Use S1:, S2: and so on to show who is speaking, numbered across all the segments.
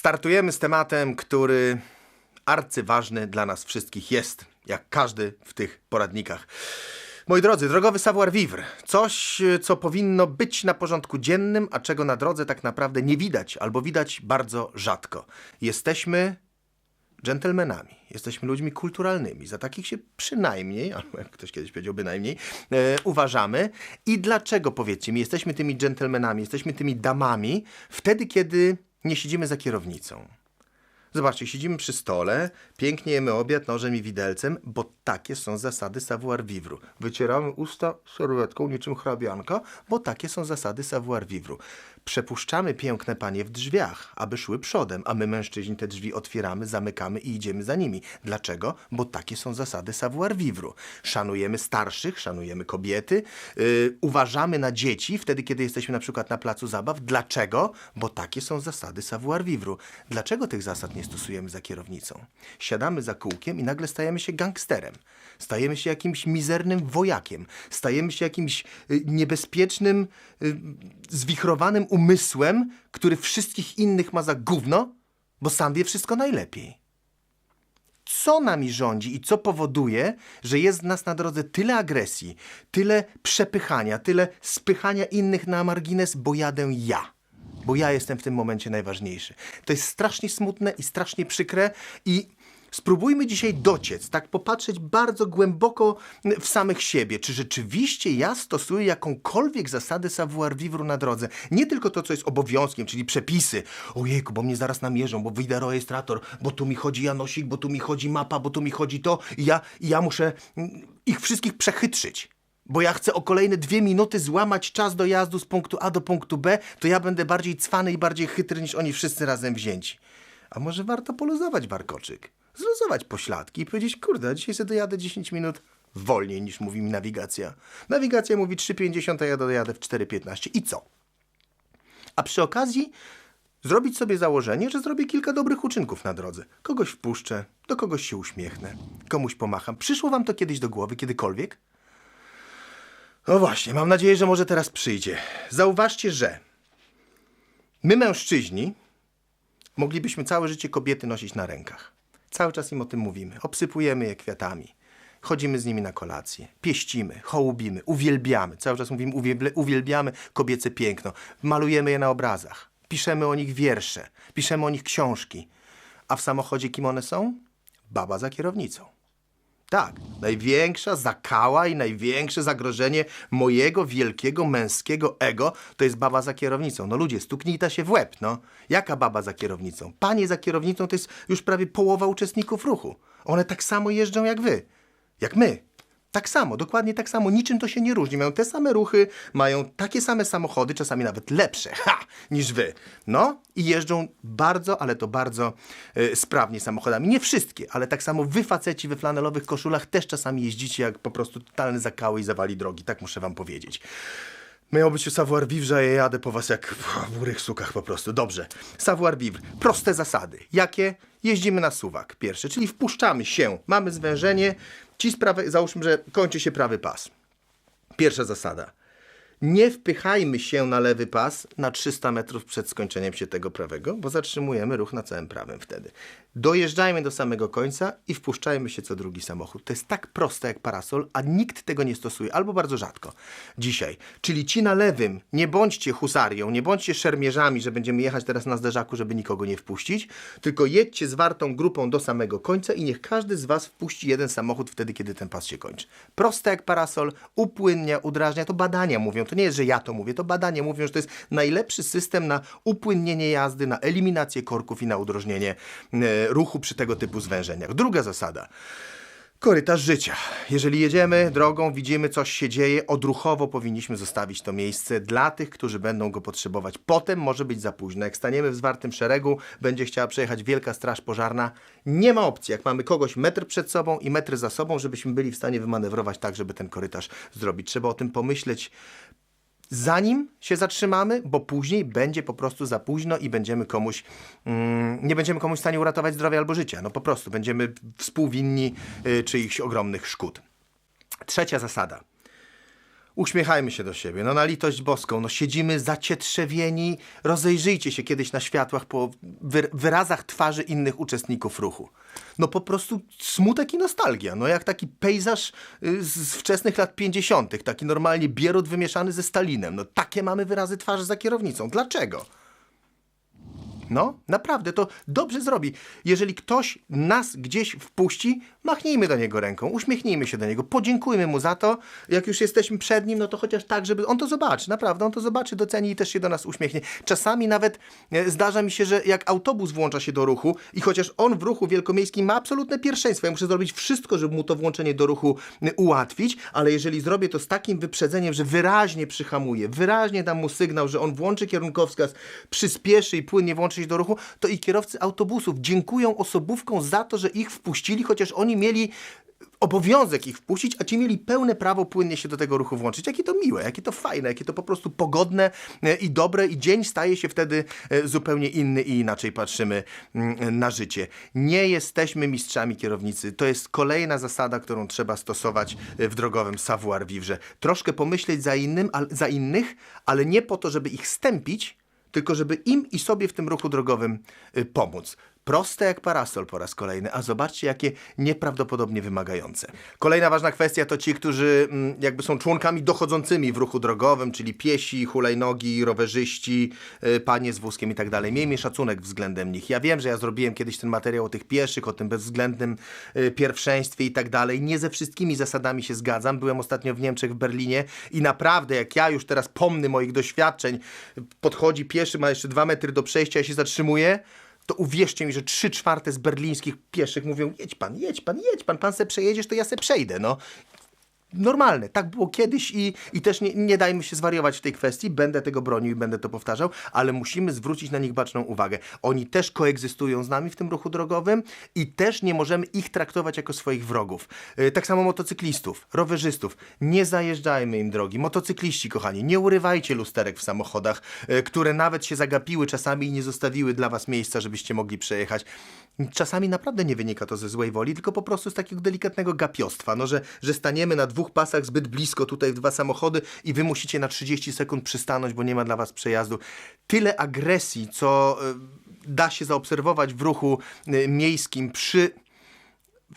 S1: Startujemy z tematem, który arcyważny dla nas wszystkich jest, jak każdy w tych poradnikach. Moi drodzy, drogowy savoir vivre. Coś, co powinno być na porządku dziennym, a czego na drodze tak naprawdę nie widać, albo widać bardzo rzadko. Jesteśmy dżentelmenami, jesteśmy ludźmi kulturalnymi, za takich się przynajmniej, albo jak ktoś kiedyś powiedział bynajmniej, e, uważamy. I dlaczego, powiedzcie mi, jesteśmy tymi dżentelmenami, jesteśmy tymi damami wtedy, kiedy nie siedzimy za kierownicą. Zobaczcie, siedzimy przy stole, pięknie jemy obiad nożem i widelcem, bo takie są zasady savoir vivre. Wycieramy usta serwetką niczym hrabianka, bo takie są zasady savoir vivre. Przepuszczamy piękne panie w drzwiach, aby szły przodem, a my mężczyźni te drzwi otwieramy, zamykamy i idziemy za nimi. Dlaczego? Bo takie są zasady savoir vivre. Szanujemy starszych, szanujemy kobiety, yy, uważamy na dzieci wtedy, kiedy jesteśmy na przykład na placu zabaw. Dlaczego? Bo takie są zasady savoir vivre. Dlaczego tych zasad nie stosujemy za kierownicą? Siadamy za kółkiem i nagle stajemy się gangsterem. Stajemy się jakimś mizernym wojakiem. Stajemy się jakimś y, niebezpiecznym, y, zwichrowanym umysłem, który wszystkich innych ma za gówno, bo sam wie wszystko najlepiej. Co nami rządzi i co powoduje, że jest w nas na drodze tyle agresji, tyle przepychania, tyle spychania innych na margines, bo jadę ja. Bo ja jestem w tym momencie najważniejszy. To jest strasznie smutne i strasznie przykre i Spróbujmy dzisiaj dociec, tak popatrzeć bardzo głęboko w samych siebie. Czy rzeczywiście ja stosuję jakąkolwiek zasadę savoir vivre na drodze? Nie tylko to, co jest obowiązkiem, czyli przepisy. Ojejku, bo mnie zaraz namierzą, bo wyjdę rejestrator, bo tu mi chodzi Janosik, bo tu mi chodzi mapa, bo tu mi chodzi to i ja, i ja muszę mm, ich wszystkich przechytrzyć. Bo ja chcę o kolejne dwie minuty złamać czas dojazdu z punktu A do punktu B, to ja będę bardziej cwany i bardziej chytry niż oni wszyscy razem wzięci. A może warto poluzować warkoczyk? Zluzować pośladki i powiedzieć, kurde, dzisiaj sobie dojadę 10 minut wolniej niż mówi mi nawigacja. Nawigacja mówi 3,50, a ja dojadę w 4,15. I co? A przy okazji zrobić sobie założenie, że zrobię kilka dobrych uczynków na drodze. Kogoś wpuszczę, do kogoś się uśmiechnę, komuś pomacham. Przyszło wam to kiedyś do głowy, kiedykolwiek? No właśnie, mam nadzieję, że może teraz przyjdzie. Zauważcie, że my mężczyźni moglibyśmy całe życie kobiety nosić na rękach. Cały czas im o tym mówimy. Obsypujemy je kwiatami. Chodzimy z nimi na kolację, pieścimy, hołubimy, uwielbiamy. Cały czas mówimy, uwielbia- uwielbiamy kobiece piękno. Malujemy je na obrazach. Piszemy o nich wiersze, piszemy o nich książki. A w samochodzie kim one są? Baba za kierownicą. Tak, największa zakała i największe zagrożenie mojego wielkiego męskiego ego to jest baba za kierownicą. No ludzie, stuknijta się w łeb, no. Jaka baba za kierownicą? Panie za kierownicą to jest już prawie połowa uczestników ruchu. One tak samo jeżdżą jak wy. Jak my. Tak samo, dokładnie tak samo, niczym to się nie różni. Mają te same ruchy, mają takie same samochody, czasami nawet lepsze, ha, niż wy. No i jeżdżą bardzo, ale to bardzo e, sprawnie samochodami. Nie wszystkie, ale tak samo wy faceci we flanelowych koszulach też czasami jeździcie jak po prostu totalne zakały i zawali drogi, tak muszę wam powiedzieć. Miało być savoir vivre, a ja jadę po was jak w burych sukach po prostu. Dobrze. Savoir vivre. Proste zasady. Jakie? Jeździmy na suwak. Pierwsze, czyli wpuszczamy się. Mamy zwężenie. Ci z prawej, załóżmy, że kończy się prawy pas. Pierwsza zasada. Nie wpychajmy się na lewy pas na 300 metrów przed skończeniem się tego prawego, bo zatrzymujemy ruch na całym prawym wtedy. Dojeżdżajmy do samego końca i wpuszczajmy się co drugi samochód. To jest tak proste jak parasol, a nikt tego nie stosuje, albo bardzo rzadko dzisiaj. Czyli ci na lewym, nie bądźcie husarią, nie bądźcie szermierzami, że będziemy jechać teraz na zderzaku, żeby nikogo nie wpuścić, tylko jedźcie zwartą grupą do samego końca i niech każdy z was wpuści jeden samochód wtedy, kiedy ten pas się kończy. Proste jak parasol, upłynnia, udrażnia, to badania mówią, to nie jest, że ja to mówię, to badania mówią, że to jest najlepszy system na upłynnienie jazdy, na eliminację korków i na udrożnienie e, ruchu przy tego typu zwężeniach. Druga zasada. Korytarz życia. Jeżeli jedziemy drogą, widzimy coś się dzieje, odruchowo powinniśmy zostawić to miejsce dla tych, którzy będą go potrzebować. Potem może być za późno. Jak staniemy w zwartym szeregu, będzie chciała przejechać wielka straż pożarna. Nie ma opcji, jak mamy kogoś metr przed sobą i metr za sobą, żebyśmy byli w stanie wymanewrować tak, żeby ten korytarz zrobić. Trzeba o tym pomyśleć zanim się zatrzymamy, bo później będzie po prostu za późno i będziemy komuś, mm, nie będziemy komuś w stanie uratować zdrowia albo życia. No po prostu będziemy współwinni y, czyichś ogromnych szkód. Trzecia zasada. Uśmiechajmy się do siebie, no na litość boską, no siedzimy zacietrzewieni, rozejrzyjcie się kiedyś na światłach po wy- wyrazach twarzy innych uczestników ruchu. No po prostu smutek i nostalgia, no jak taki pejzaż y, z wczesnych lat 50., taki normalnie bierut wymieszany ze Stalinem, no takie mamy wyrazy twarzy za kierownicą. Dlaczego? No, naprawdę, to dobrze zrobi. Jeżeli ktoś nas gdzieś wpuści, machnijmy do niego ręką, uśmiechnijmy się do niego, podziękujmy mu za to. Jak już jesteśmy przed nim, no to chociaż tak, żeby on to zobaczy, naprawdę, on to zobaczy, doceni i też się do nas uśmiechnie. Czasami nawet e, zdarza mi się, że jak autobus włącza się do ruchu i chociaż on w ruchu wielkomiejskim ma absolutne pierwszeństwo, ja muszę zrobić wszystko, żeby mu to włączenie do ruchu e, ułatwić, ale jeżeli zrobię to z takim wyprzedzeniem, że wyraźnie przyhamuję, wyraźnie dam mu sygnał, że on włączy kierunkowskaz, przyspieszy i płynnie włączy do ruchu, to i kierowcy autobusów dziękują osobówkom za to, że ich wpuścili, chociaż oni mieli obowiązek ich wpuścić, a ci mieli pełne prawo płynnie się do tego ruchu włączyć. Jakie to miłe, jakie to fajne, jakie to po prostu pogodne e, i dobre i dzień staje się wtedy e, zupełnie inny i inaczej patrzymy mm, na życie. Nie jesteśmy mistrzami kierownicy. To jest kolejna zasada, którą trzeba stosować e, w drogowym savoir vivre. Troszkę pomyśleć za, innym, za innych, ale nie po to, żeby ich stępić, tylko żeby im i sobie w tym ruchu drogowym y, pomóc. Proste jak parasol po raz kolejny, a zobaczcie, jakie nieprawdopodobnie wymagające. Kolejna ważna kwestia to ci, którzy mm, jakby są członkami dochodzącymi w ruchu drogowym, czyli piesi, hulajnogi, rowerzyści, y, panie z wózkiem i tak dalej. Miejmy szacunek względem nich. Ja wiem, że ja zrobiłem kiedyś ten materiał o tych pieszych, o tym bezwzględnym y, pierwszeństwie i tak dalej. Nie ze wszystkimi zasadami się zgadzam. Byłem ostatnio w Niemczech, w Berlinie i naprawdę, jak ja już teraz pomny moich doświadczeń, podchodzi pieszy, ma jeszcze dwa metry do przejścia, ja się zatrzymuję, to uwierzcie mi, że trzy czwarte z berlińskich pieszych mówią: jedź pan, jedź pan, jedź pan, pan se przejedziesz, to ja se przejdę, no. Normalne, tak było kiedyś i, i też nie, nie dajmy się zwariować w tej kwestii, będę tego bronił i będę to powtarzał, ale musimy zwrócić na nich baczną uwagę. Oni też koegzystują z nami w tym ruchu drogowym i też nie możemy ich traktować jako swoich wrogów. Yy, Tak samo motocyklistów, rowerzystów. Nie zajeżdżajmy im drogi. Motocykliści, kochani, nie urywajcie lusterek w samochodach, yy, które nawet się zagapiły czasami i nie zostawiły dla was miejsca, żebyście mogli przejechać. Czasami naprawdę nie wynika to ze złej woli, tylko po prostu z takiego delikatnego gapiostwa, no, że, że staniemy na dwóch pasach zbyt blisko tutaj w dwa samochody i wy musicie na 30 sekund przystanąć, bo nie ma dla was przejazdu. Tyle agresji, co y, da się zaobserwować w ruchu y, miejskim przy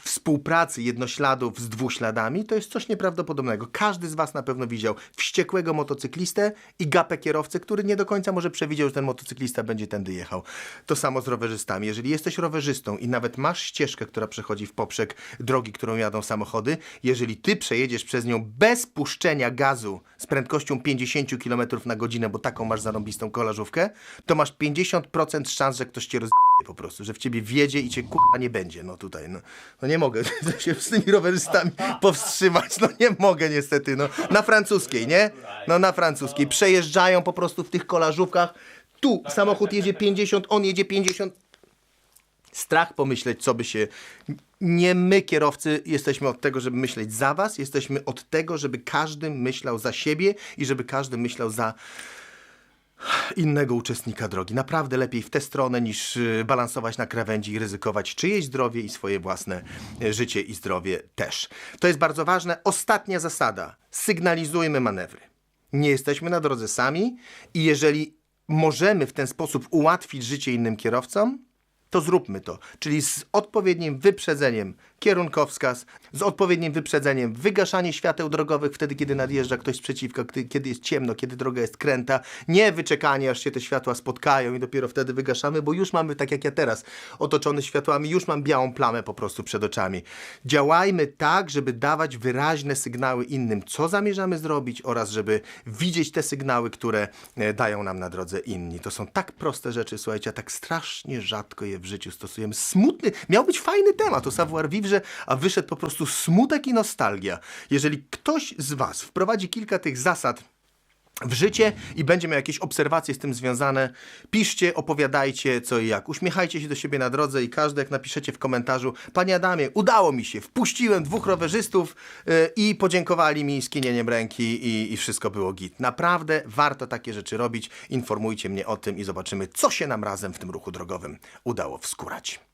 S1: współpracy jednośladów z dwuśladami, to jest coś nieprawdopodobnego. Każdy z Was na pewno widział wściekłego motocyklistę i gapę kierowcę, który nie do końca może przewidział, że ten motocyklista będzie tędy jechał. To samo z rowerzystami. Jeżeli jesteś rowerzystą i nawet masz ścieżkę, która przechodzi w poprzek drogi, którą jadą samochody, jeżeli Ty przejedziesz przez nią bez puszczenia gazu z prędkością 50 km na godzinę, bo taką masz zarąbistą kolażówkę, to masz 50% szans, że ktoś Cię roz po prostu, że w ciebie wiedzie i cię kurwa nie będzie. No tutaj, no, no nie mogę się z tymi rowerzystami powstrzymać. No nie mogę niestety. No, na francuskiej, nie? No na francuskiej. Przejeżdżają po prostu w tych kolażówkach. Tu samochód jedzie 50, on jedzie 50. Strach pomyśleć, co by się. Nie my, kierowcy, jesteśmy od tego, żeby myśleć za was, jesteśmy od tego, żeby każdy myślał za siebie i żeby każdy myślał za innego uczestnika drogi. Naprawdę lepiej w tę stronę niż y, balansować na krawędzi i ryzykować czyjeś zdrowie i swoje własne y, życie i zdrowie też. To jest bardzo ważne. Ostatnia zasada. Sygnalizujmy manewry. Nie jesteśmy na drodze sami i jeżeli możemy w ten sposób ułatwić życie innym kierowcom, to zróbmy to. Czyli z odpowiednim wyprzedzeniem kierunkowskaz, z odpowiednim wyprzedzeniem wygaszanie świateł drogowych wtedy, kiedy nadjeżdża ktoś kiedy, kiedy jest ciemno, kiedy droga jest kręta. Nie wyczekanie, aż się te światła spotkają i dopiero wtedy wygaszamy, bo już mamy, tak jak ja teraz, otoczony światłami, już mam białą plamę po prostu przed oczami. Działajmy tak, żeby dawać wyraźne sygnały innym, co zamierzamy zrobić oraz żeby widzieć te sygnały, które e, dają nam na drodze inni. To są tak proste rzeczy, słuchajcie, a tak strasznie rzadko je w życiu stosujemy. Smutny, miał być fajny temat o savoir vivre, a wyszedł po prostu smutek i nostalgia. Jeżeli ktoś z Was wprowadzi kilka tych zasad w życie i będzie miał jakieś obserwacje z tym związane, piszcie, opowiadajcie co i jak. Uśmiechajcie się do siebie na drodze i każdy, jak napiszecie w komentarzu, Panie Adamie, udało mi się, wpuściłem dwóch rowerzystów yy, i podziękowali mi skinieniem ręki i, i wszystko było git. Naprawdę warto takie rzeczy robić. Informujcie mnie o tym i zobaczymy, co się nam razem w tym ruchu drogowym udało wskurać.